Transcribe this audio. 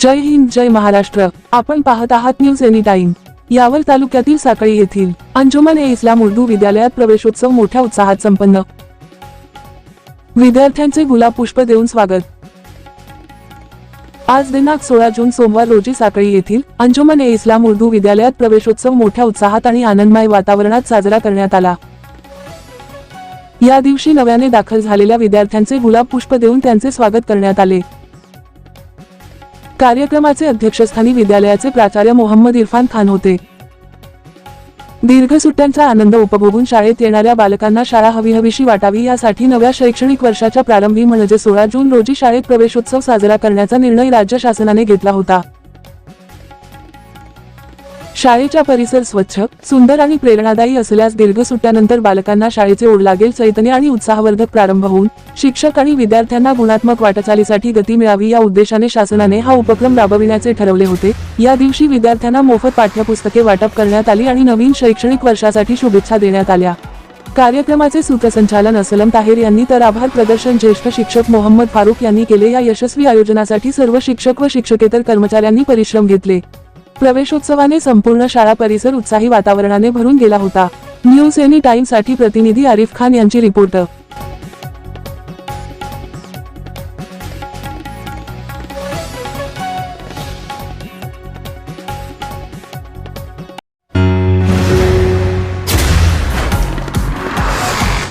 जय हिंद जय महाराष्ट्र. आपण पाहत आहात न्यूज एनी टाइम यावर तालुक्यातील साकळी येथील अंजुमन ए इस्लाम उर्दू विद्यालयात प्रवेशोत्सव मोठ्या उत्साहात संपन्न. विद्यार्थ्यांचे गुलाब पुष्प देऊन स्वागत. आज दिनांक सोळा जून सोमवार रोजी साकळी येथील अंजुमन ए इस्लाम उर्दू विद्यालयात प्रवेशोत्सव मोठ्या उत्साहात आणि आनंदमय वातावरणात साजरा करण्यात आला. या दिवशी नव्याने दाखल झालेल्या विद्यार्थ्यांचे गुलाब पुष्प देऊन त्यांचे स्वागत करण्यात आले. कार्यक्रमाचे अध्यक्षस्थानी विद्यालयाचे प्राचार्य मोहम्मद इरफान खान होते. दीर्घ सुट्ट्यांचा आनंद उपभोगून शाळेत येणाऱ्या बालकांना शाळा हवीहवीशी वाटावी यासाठी नव्या शैक्षणिक वर्षाच्या प्रारंभी म्हणजे सोळा जून रोजी शाळेत प्रवेशोत्सव साजरा करण्याचा निर्णय राज्य शासनाने घेतला होता. शाळेच्या परिसर स्वच्छ सुंदर आणि प्रेरणादायी असल्यास दीर्घ सुट्ट्यानंतर बालकांना शाळेचे ओढ लागेल चैतन्य आणि उत्साहवर्धक प्रारंभ होऊन शिक्षक आणि विद्यार्थ्यांना गुणात्मक वाटचालीसाठी गती मिळावी या उद्देशाने शासनाने हा उपक्रम राबविण्याचे ठरवले होते. या दिवशी विद्यार्थ्यांना मोफत पाठ्यपुस्तके वाटप करण्यात आली आणि नवीन शैक्षणिक वर्षासाठी शुभेच्छा देण्यात आल्या. कार्यक्रमाचे सूत्रसंचालन असलम ताहेर यांनी तर आभार प्रदर्शन ज्येष्ठ शिक्षक मोहम्मद फारूक यांनी केले. या यशस्वी आयोजनासाठी सर्व शिक्षक व शिक्षकेतर कर्मचाऱ्यांनी परिश्रम घेतले. प्रवेशोत्सवाने संपूर्ण शाळा परिसर उत्साही वातावरणाने भरून गेला होता. न्यूज एनी टाइमसाठी प्रतिनिधी आरिफ खान यांची रिपोर्ट.